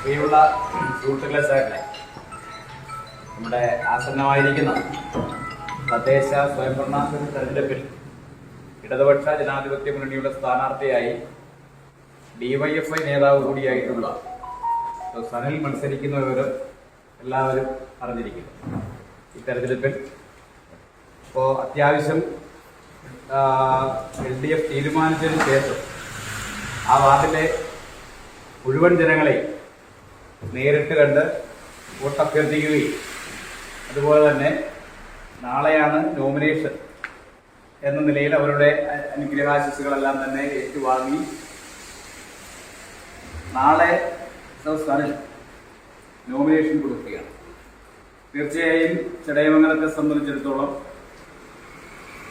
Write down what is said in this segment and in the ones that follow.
പ്രിയമുള്ള സുഹൃത്തുക്കളെ സാറിനെ നമ്മുടെ ആസന്നമായിരിക്കുന്ന തദ്ദേശ സ്വയംഭരണ തെരഞ്ഞെടുപ്പിൽ ഇടതുപക്ഷ ജനാധിപത്യ മുന്നണിയുടെ സ്ഥാനാർത്ഥിയായി ഡിവൈഎഫ്ഐ നേതാവ് കൂടിയായിട്ടുള്ള സനൽ മത്സരിക്കുന്ന വിവരം എല്ലാവരും അറിഞ്ഞിരിക്കുന്നു ഈ തെരഞ്ഞെടുപ്പിൽ ഇപ്പോൾ അത്യാവശ്യം എൽ ഡി എഫ് തീരുമാനിച്ചതിന് ശേഷം ആ വാർഡിലെ മുഴുവൻ ജനങ്ങളെ നേരിട്ട് കണ്ട് വോട്ട് അഭ്യർത്ഥിക്കുകയും. അതുപോലെ തന്നെ നാളെയാണ് നോമിനേഷൻ എന്ന നിലയിൽ അവരുടെ അനുഗ്രഹാശിസുകളെല്ലാം തന്നെ ഏറ്റുവാങ്ങി. നാളെ സംസ്ഥാനം നോമിനേഷൻ കൊടുക്കുകയാണ്. തീർച്ചയായും ചടയമംഗലത്തെ സംബന്ധിച്ചിടത്തോളം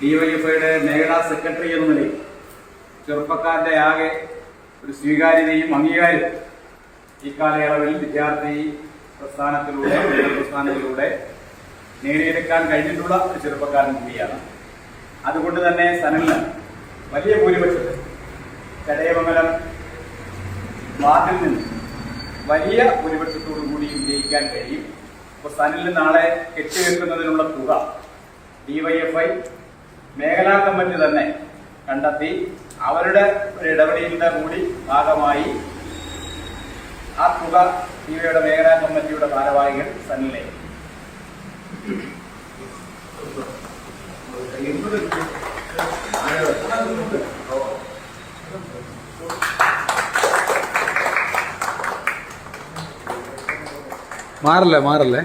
ഡിവൈഎഫ്ഐയുടെ മേഖലാ സെക്രട്ടറി എന്ന നിലയിൽ ചെറുപ്പക്കാരുടെ ആകെ ഒരു സ്വീകാര്യതയും അംഗീകാരവും ഇക്കാലയളവിൽ വിദ്യാർത്ഥി പ്രസ്ഥാനത്തിലൂടെ പ്രസ്ഥാനത്തിലൂടെ നേടിയെടുക്കാൻ കഴിഞ്ഞിട്ടുള്ള ഒരു ചെറുപ്പക്കാരൻ കൂടിയാണ്. അതുകൊണ്ട് തന്നെ സനലിന് വലിയ ഭൂരിപക്ഷത്തിൽ ചടയമംഗലം വാർഡിൽ നിന്ന് വലിയ ഭൂരിപക്ഷത്തോടു കൂടി വിജയിക്കാൻ കഴിയും. അപ്പോൾ സനലിന് നാളെ കെട്ടിവെക്കുന്നതിനുള്ള തുക ഡിവൈഎഫ്ഐ മേഖലാ കമ്മിറ്റി തന്നെ കണ്ടെത്തി. അവരുടെ ഒരു ഇടപെടലിന്റെ കൂടി ഭാഗമായി ആ തുക ഇവയുടെ മേഖലാ കമ്മിറ്റിയുടെ ഭാരവാഹികൾ സന്നിലെ. മാറല്ലേ മാറല്ലേ?